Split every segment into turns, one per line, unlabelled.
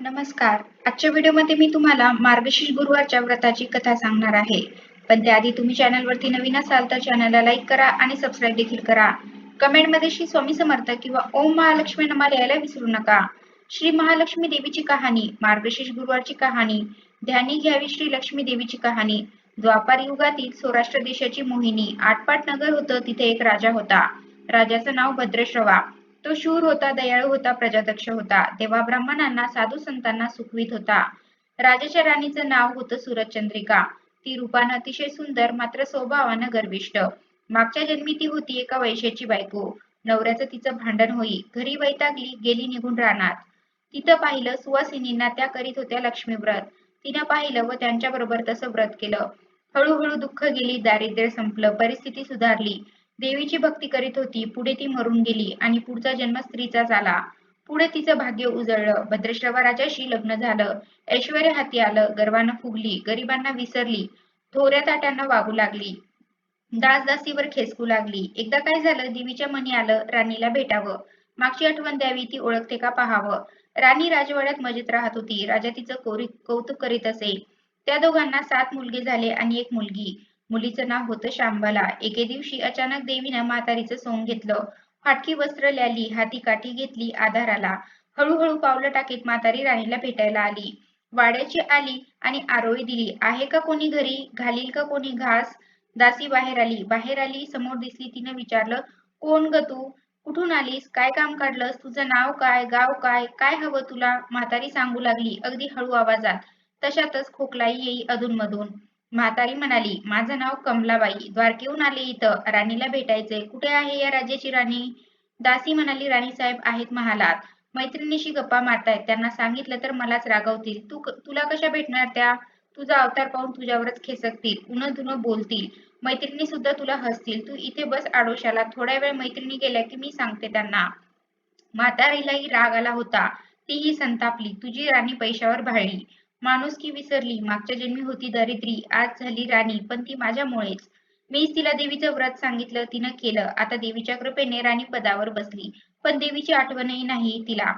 नमस्कार. आजच्या व्हिडिओमध्ये मी तुम्हाला मार्गशीर्ष गुरुवारच्या व्रताची कथा सांगणार आहे. पण त्याआधी तुम्ही चॅनलवरती नवीन असाल तर चॅनलला लाईक करा आणि सबस्क्राईब देखील करा. कमेंटमध्ये श्री स्वामी समर्थ किंवा ओम महालक्ष्मी नमा लिहायला विसरू नका. श्री महालक्ष्मी देवीची कहाणी मार्गशीर्ष गुरुवारची कहाणी ध्यानी घ्यावी श्री लक्ष्मी देवीची कहाणी द्वापार युगातील सौराष्ट्र देशाची मोहिनी आटपाट नगर होतं तिथे एक राजा होता. राजाचं नाव भद्रश्रवा. तो शूर होता दयाळू होता प्रजादक्ष होता. तेव्हा ब्राह्मणांना साधू संतांना सुखवीत होता. राजाच्या राणीचं नाव होतं सूरजचंद्रिका. ती रूपानं अतिशय सुंदर मात्र स्वभावानं गर्विष्ट. मागच्या जन्मी ती होती एका वैश्याची बायको. नवऱ्याचं तिचं भांडण होई. घरी वैतागली गेली निघून राहणार तिथं पाहिलं सुवासिनींना त्या करीत होत्या लक्ष्मीव्रत तिनं पाहिलं व त्यांच्या बरोबर तसं व्रत केलं. हळूहळू दुःख गेली दारिद्र्य संपलं परिस्थिती सुधारली. देवीची भक्ती करीत होती पुढे ती मरून गेली आणि पुढचा जन्म स्त्रीचा झाला. पुढे तिचं भाग्य उजळलं. भद्रश्रवा राजाशी लग्न झालं. ऐश्वर हाती आलं. गर्वानं फुगली. गरिबांना विसरली. थोऱ्या ताट्यांना वागू लागली. दासदासीवर खेचकू लागली. एकदा काय झालं? देवीच्या मनी आलं. राणीला भेटावं. मागची आठवण द्यावी ती ओळखते का पाहावं. राणी राजवाड्यात मजेत राहत होती. राजा तिचं कौतुक करीत असे. त्या दोघांना सात मुलगे झाले आणि एक मुलगी. मुलीचं नाव होतं शांबाला. एके दिवशी अचानक देवीनं म्हातारीचं सोंग घेतलं. फाटकी वस्त्र ल्याली हाती काठी घेतली आधाराला. हळूहळू पावलं टाकीत म्हातारी राणीला भेटायला आली. वाड्याची आली आणि आरोळी दिली. आहे का कोणी घरी? घालील का कोणी घास? दासी बाहेर आली. बाहेर आली समोर दिसली तिनं विचारलं कोण ग तू? कुठून आलीस? काय काम काढलंस? तुझं नाव काय? गाव काय? काय हवं तुला? म्हातारी सांगू लागली अगदी हळू आवाजात. तशातच खोकलाई येई अधूनमधून. म्हातारी म्हणाली माझं नाव कमलाबाई. द्वारकेहून आले इथं. राणीला भेटायचंय. कुठे आहे या राज्याची राणी? दासी म्हणाली राणी साहेब आहेत महालात. मैत्रिणीशी गप्पा मारतायत. त्यांना सांगितलं तर मलाच रागवतील. तू तुला कशा भेटणार त्या? तुझा अवतार पाहून तुझ्यावरच खेसकतील. उन धुन बोलतील. मैत्रिणी सुद्धा तुला हसतील. तू इथे बस आडोशाला. थोड्या वेळ मैत्रिणी गेल्या की मी सांगते त्यांना. म्हातारीलाही राग आला होता. तीही संतापली. तुझी राणी पैशावर भाळली. माणुसकी विसरली. मागच्या जन्मी होती दरिद्री आज झाली राणी. पण ती माझ्यामुळेच. मीच तिला देवीचं व्रत सांगितलं. तिनं केलं. आता देवीच्या कृपेने राणी पदावर बसली. पण देवीची आठवणही नाही तिला.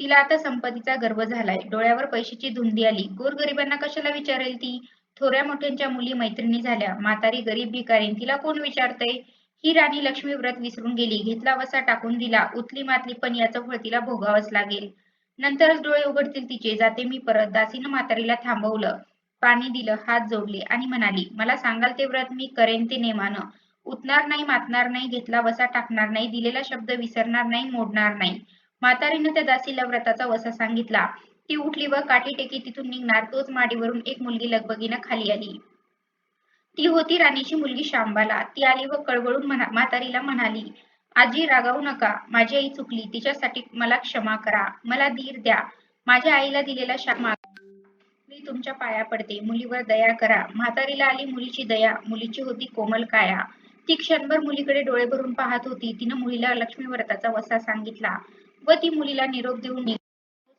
तिला आता संपत्तीचा गर्व झालाय. डोळ्यावर पैशाची धुंदी आली. गोरगरिबांना कशाला विचारेल ती? थोड्या मोठ्यांच्या मुली मैत्रिणी झाल्या. म्हातारी गरीब भिकारी तिला कोण विचारतय? ही राणी लक्ष्मी व्रत विसरून गेली. घेतला वसा टाकून दिला. उतली मातली पण याचं फळ तिला भोगावंच लागेल. नंतरच डोळे उघडतील तिचे. जाते मी परत. दासीनं म्हातारीला थांबवलं. पाणी दिलं. हात जोडले आणि म्हणाली मला सांगाल ते व्रत मी करेन ते नेमानं. उतणार नाही मातणार नाही घेतला वसा टाकणार नाही दिलेला शब्द विसरणार नाही मोडणार नाही. म्हातारीनं त्या दासीला व्रताचा वसा सांगितला. ती उठली व काठी टेकी तिथून निघणार. तोच माडीवरून एक मुलगी लगबगीनं खाली आली. ती होती राणीची मुलगी शांबाला. ती आली व कळवळून म्हातारीला म्हणाली आजी रागावू नका. माझी आई चुकली. तिच्यासाठी मला क्षमा करा. मला धीर द्या. माझ्या आईला दिलेला क्षमा मी तुमच्या पाया पडते. मुलीवर दया करा. म्हातारीला आली मुलीची दया. मुलीची होती कोमल काया. ती क्षणभर मुलीकडे डोळे भरून पाहत होती. तिनं मुलीला लक्ष्मी व्रताचा वसा सांगितला व ती मुलीला निरोप देऊन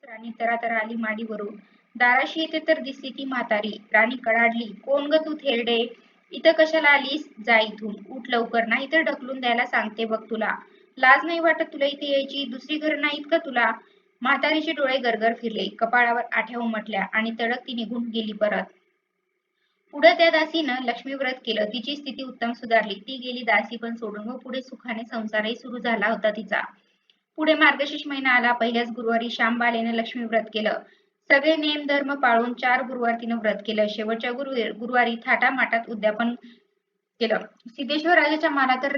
राणी तरा आली माडीवरून. दाराशी येते तर दिसली ती म्हातारी. राणी कडाडली. कोण ग तू थेरडे? इथं कशाला आलीस? जा इथून. उठ लवकर. नाही तर ढकलून द्यायला सांगते बघ तुला. लाज नाही वाटत तुला इथे यायची? दुसरी घर नाहीत का तुला? म्हातारीचे डोळे गरगर फिरले. कपाळावर आठ्या उमटल्या आणि तडक ती निघून गेली परत. पुढे त्या दासीनं लक्ष्मी व्रत केलं. तिची स्थिती उत्तम सुधारली. ती गेली दासी पण सोडून व पुढे सुखाने संसारही सुरू झाला होता तिचा. पुढे मार्गशीर्ष महिना आला. पहिल्याच गुरुवारी श्यामबालेने लक्ष्मी व्रत केलं. सगळे नेम धर्म पाळून चार गुरुवार तिनं व्रत केलं. शेवटच्या गुरु गुरुवारी थाटामाटात उद्यापन केलं. सिद्धेश्वर राजाच्या मालातर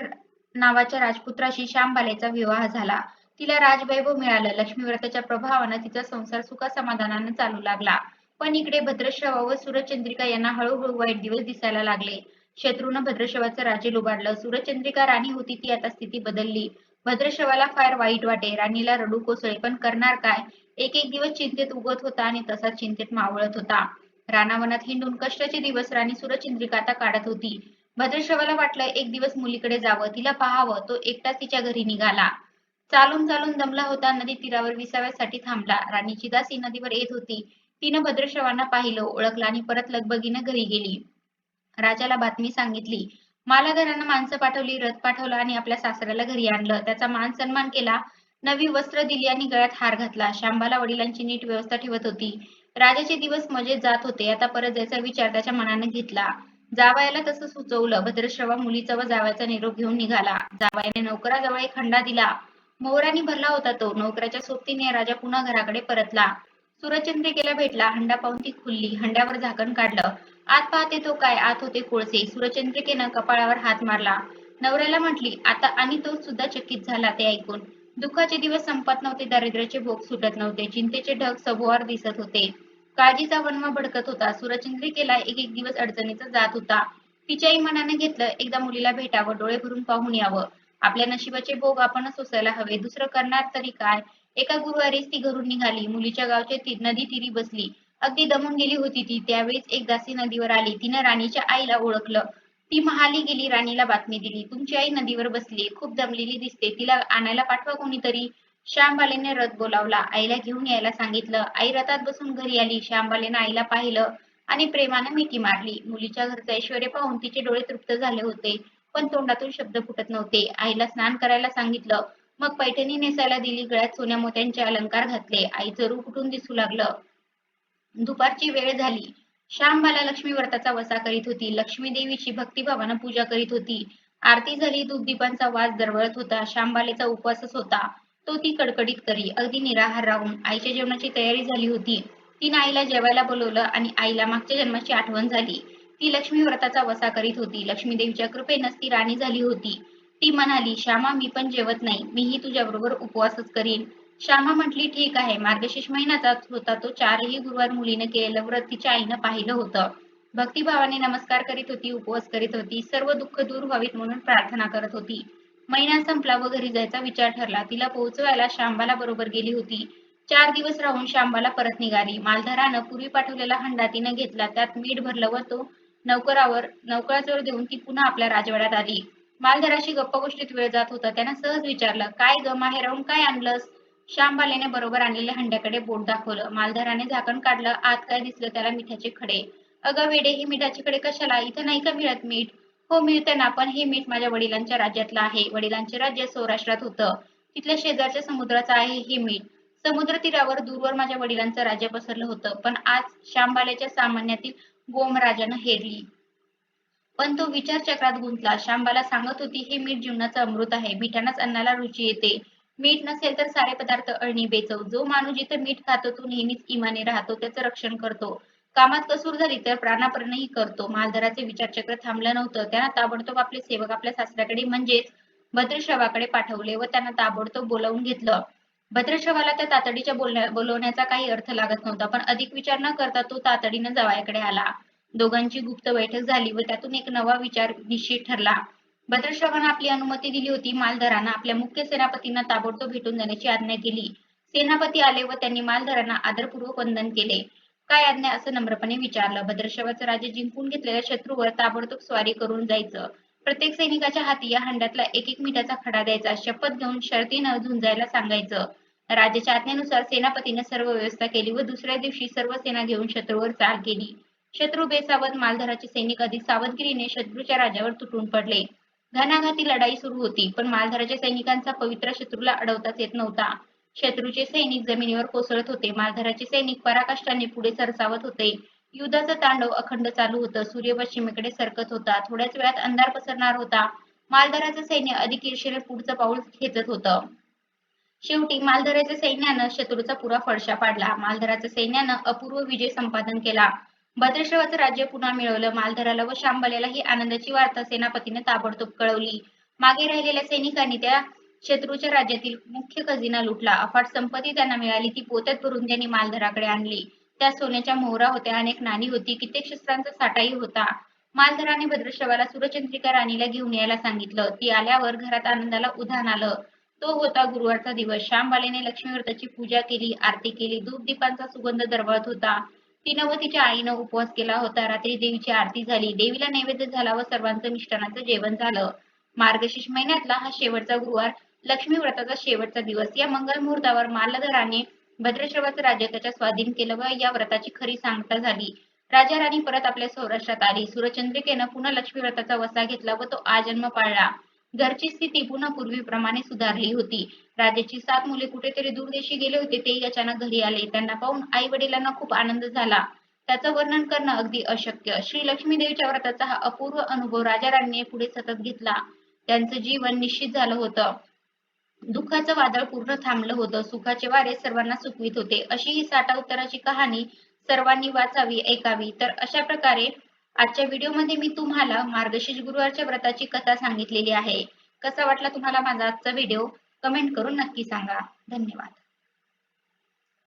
नावाच्या राजपुत्राशी श्यामबालेचा विवाह झाला. तिला राजवैभव मिळालं. लक्ष्मी व्रताच्या प्रभावानं तिचा संसार सुखासमाधानानं चालू लागला. पण इकडे भद्रश्रवा व सूरचंद्रिका यांना हळूहळू वाईट दिवस दिसायला लागले. शत्रूनं भद्रश्रवाचं राज्य लुबाडलं. सूरचंद्रिका राणी होती ती आता स्थिती बदलली. भद्रश्रवाला फार वाईट वाटे. राणीला रडू कोसळे पण करणार काय? एक एक दिवस चिंतेत उगत होता आणि तसाच चिंतेत मावळत होता. रानावनात हिंडून कष्टाचे दिवस राणी सुरचंद्रिका आता काढत होती. भद्रश्रवाला वाटलं एक दिवस मुलीकडे जावं तिला पाहावं तो एकटाच तिच्या घरी निघाला. चालून चालून दमला होता नदी तीरावर विसाव्यासाठी थांबला. राणीची दासी नदीवर येत होती. तिनं भद्रश्रवांना पाहिलं ओळखलं आणि परत लगबगीनं घरी गेली. राजाला बातमी सांगितली मालाघरानं माणसं पाठवली रथ पाठवला आणि आपल्या सासऱ्याला घरी आणलं. त्याचा मान सन्मान केला नवी वस्त्र दिली आणि गळ्यात हार घातला. शांबाला वडिलांची नीट व्यवस्था ठेवत होती. राजाचे दिवस मजेत जात होते. आता परत जायचा विचार त्याच्या मनाने घेतला. जावयाला तसं सुचवलं. भद्रश्रवा मुलीचा व जावयाचा निरोप घेऊन निघाला. जावयाने नौकराजवळ एक खंडा दिला. मोहरानी भरला होता तो. नोकराच्या सोबतीने राजा पुन्हा घराकडे परतला. सूरजचंद्रिकेला भेटला. हंडा पाहून ती खुलली. हंड्यावर झाकण काढलं. आत पाहते तो काय? आत होते कोळसे. सूरजचंद्रिकेनं कपाळावर हात मारला. नवऱ्याला म्हटली आता आणि तो सुद्धा चकित झाला ते ऐकून. दुःखाचे दिवस संपत नव्हते दारिद्र्याचे भोग सुटत नव्हते चिंतेचे ढग सभोवार दिसत होते. काळजीचा वनवा भडकत होता. सूरचंद्रिकेला एक एक दिवस अडचणीचा जात होता. तिच्याही मनाने घेतलं एकदा मुलीला भेटावं डोळे भरून पाहून यावं. आपल्या नशिबाचे भोग आपणच सोसायला हवे. दुसरं करणार तरी काय? एका गुरुवारीच ती घरून निघाली. मुलीच्या गावच्या ती नदी तिरी बसली. अगदी दमून गेली होती ती. त्यावेळेस एक दासी नदीवर आली. तिनं राणीच्या आईला ओळखलं. ती महाली गेली राणीला बातमी दिली. तुमची आई नदीवर बसली खूप दमलेली दिसते. तिला आणायला पाठवा कोणीतरी. श्यामबालेने रथ बोलावला. आईला घेऊन यायला सांगितलं. आई रथात बसून घरी आली. श्यामबालेनं आईला पाहिलं आणि प्रेमानं मिठी मारली. मुलीच्या घरचं ऐश्वर पाहून तिचे डोळे तृप्त झाले होते पण तोंडातून शब्द फुटत नव्हते. आईला स्नान करायला सांगितलं. मग पैठणी नेसायला दिली. गळ्यात सोन्या मोत्यांचे अलंकार घातले. आईचं रूप उठून दिसू लागलं. दुपारची वेळ झाली. श्यामबाला लक्ष्मी व्रताचा वसा करीत होती. लक्ष्मी देवीची भक्तिभावानं पूजा करीत होती. आरती झाली दुपदीपांचा वास दरवळत होता. श्यामबालेचा उपवासच होता. तो ती कडकडीत करी. अगदी निराहार राहून आईच्या जेवणाची तयारी झाली होती. तिने आईला जेवायला बोलवलं आणि आईला मागच्या जन्माची आठवण झाली. ती लक्ष्मी व्रताचा वसा करीत होती. लक्ष्मी देवीच्या कृपेनंच ती राणी झाली होती. ती म्हणाली श्यामा मी पण जेवत नाही. मीही तुझ्या बरोबर उपवासच करीन. श्यामा म्हटली ठीक आहे. मार्गशीर्ष महिन्याचा होता. तो चारही गुरुवार मुलीने केलेलं व्रत तिच्या आईनं पाहिलं होतं. भक्तिभावाने नमस्कार करीत होती उपवास करीत होती. सर्व दुःख दूर व्हावीत म्हणून प्रार्थना करत होती. महिना संपला व घरी जायचा विचार ठरला. तिला पोहोचवायला शांबाला बरोबर गेली होती. चार दिवस राहून शांबाला परत निघाली. मालधारानं पूर्वी पाठवलेला हंडा तिनं घेतला. त्यात मीठ भरलं व तो नौकरावर नौकराजवळ देऊन ती पुन्हा आपल्या राजवाड्यात आली. मालधाराशी गप्पा गोष्टीत वेळ जात होता. त्यानं सहज विचारलं काय ग? माहेरहून काय आणलंस? श्यामबालेने बरोबर आणलेल्या हंड्याकडे बोट दाखवलं. मालधाराने झाकण काढलं. आत काय दिसलं त्याला मिठाचे खडे. अगं वेडे हे मिठाचे खडे कशाला? इथं नाही का मिळत मीठ? हो मिळते ना पण हे मीठ माझ्या वडिलांच्या राज्यातलं आहे. वडिलांचे राज्य सौराष्ट्रात होतं. तिथल्या शेजारच्या समुद्राचं आहे हे मीठ. समुद्र तीरावर दूरवर माझ्या वडिलांचं राज्य पसरलं होतं पण आज श्यामबाल्याच्या सामान्यातील गोम राजानं हेरली. पण तो विचार चक्रात गुंतला. श्यामबाला सांगत होती हे मीठ जीवनाचं अमृत आहे. मिठानंच अन्नाला रुची येते. मीठ नसेल तर सारे पदार्थ अळणी बेचव. जो माणूस जिथे मीठ खातो तो नेहमीच इमाने राहतो त्याचं रक्षण करतो. कामात कसूर झाली तर प्राणापर्यंतही करतो. मालधराचे विचारचक्र थांबलं नव्हतं. त्यांना ताबडतोब आपले सेवक आपल्या सासऱ्याकडे म्हणजेच भद्रशवाकडे पाठवले व त्यांना ताबडतोब बोलावून घेतलं. भद्रशवाला त्या तातडीच्या बोलण्या बोलवण्याचा काही अर्थ लागत नव्हता पण अधिक विचार न करता तो तातडीनं जवायाकडे आला. दोघांची गुप्त बैठक झाली व त्यातून एक नवा विचार निश्चित ठरला. भद्रश्रवानं आपली अनुमती दिली होती. मालधारांना आपल्या मुख्य सेनापतींना ताबडतोब भेटून जाण्याची आज्ञा केली. सेनापती आले व त्यांनी मालधारांना आदरपूर्वक वंदन केले. काय आज्ञा? असं नम्रपणे विचारलं. भद्रश्रवाचं राज्य जिंकून घेतलेल्या शत्रूवर ताबडतोब स्वारी करून जायचं. प्रत्येक सैनिकाच्या हाती या हंड्यातला एक एक मिठाचा खडा द्यायचा. शपथ घेऊन शर्तीनं झुंजायला सांगायचं. राजाच्या आज्ञेनुसार सेनापतीने सर्व व्यवस्था केली व दुसऱ्या दिवशी सर्व सेना घेऊन शत्रूवर चाल केली. शत्रू बेसावत मालधाराचे सैनिक अधिक सावधगिरीने शत्रूच्या राजावर तुटून पडले. घणाघाती लढाई सुरू होती पण मालधाराच्या सैनिकांचा पवित्र शत्रूला अडवताच येत नव्हता. शत्रूचे सैनिक जमिनीवर कोसळत होते मालधाराचे सैनिक पराकाष्ठाने पुढे सरसावत होते. युद्धाचा तांडव अखंड चालू होतं सूर्य पश्चिमेकडे सरकत होता थोड्याच वेळात अंधार पसरणार होता. मालधाराचं सैन्य अधिक ईर्षेने पुढचं पाऊल खेचत होतं. शेवटी मालधाराच्या सैन्यानं शत्रूचा पुरा फडशा पाडला. मालधाराच्या सैन्यानं अपूर्व विजय संपादन केला. भद्रेश्वराचं राज्य पुन्हा मिळवलं. मालधराला व शांबल्याला ही आनंदाची वार्ता सेनापतीने ताबडतोब कळवली. मागे राहिलेल्या सैनिकांनी त्या शत्रूच्या राज्यातील मुख्य खजिना लुटला. अफाट संपत्ती त्यांना मिळाली. ती पोत्यात भरून त्यांनी मालधराकडे आणली. त्या सोन्याच्या मोहरा होत्या. अनेक नाणी होती. कित्येक शस्त्रांचा साठाही होता. मालधराने भद्रश्रवाला सूर्यचंद्रिका राणीला घेऊन यायला सांगितलं. ती आल्यावर घरात आनंदाला उधाण आलं. तो होता गुरुवारचा दिवस. श्यामबालेने लक्ष्मी व्रताची पूजा केली आरती केली. धूप दीपांचा सुगंध दरवळत होता. तिनं व तिच्या आईनं उपवास केला होता. रात्री देवीची आरती झाली. देवीला नैवेद्य झाला व सर्वांचं मिष्टानाचं जेवण झालं. मार्गशीर्ष महिन्यातला हा शेवटचा गुरुवार लक्ष्मी व्रताचा शेवटचा दिवस. या मंगल मुहूर्तावर मालधराने भद्रश्रवाचं राज्य त्याच्या स्वाधीन केलं व या व्रताची खरी सांगता झाली. राजा राणी परत आपल्या सौराष्ट्रात आली. सूरचंद्रिकेनं पुन्हा लक्ष्मी व्रताचा वसा घेतला व तो आजन्म पाळला. घरची स्थिती पुन्हा पूर्वीप्रमाणे सुधारली होती. राजाची सात मुले कुठेतरी दूरदेशी गेले होते ते अचानक घरी आले. त्यांना पाहून आई वडिलांना खूप आनंद झाला. त्याचं वर्णन करणं अगदी अशक्य. श्री लक्ष्मी देवीच्या व्रताचा हा अपूर्व अनुभव राजा राणीने पुढे सतत घेतला. त्यांचं जीवन निश्चित झालं होतं. दुःखाचं वादळ पूर्ण थांबलं होतं. सुखाचे वारे सर्वांना सुखवीत होते. अशी ही साठा उत्तराची कहाणी सर्वांनी वाचावी ऐकावी. तर अशा प्रकारे आजच्या व्हिडिओमध्ये मी तुम्हाला मार्गशीर्ष गुरुवारच्या व्रताची कथा सांगितलेली आहे. कसा वाटला तुम्हाला माझा आजचा व्हिडिओ? कमेंट करून नक्की सांगा. धन्यवाद.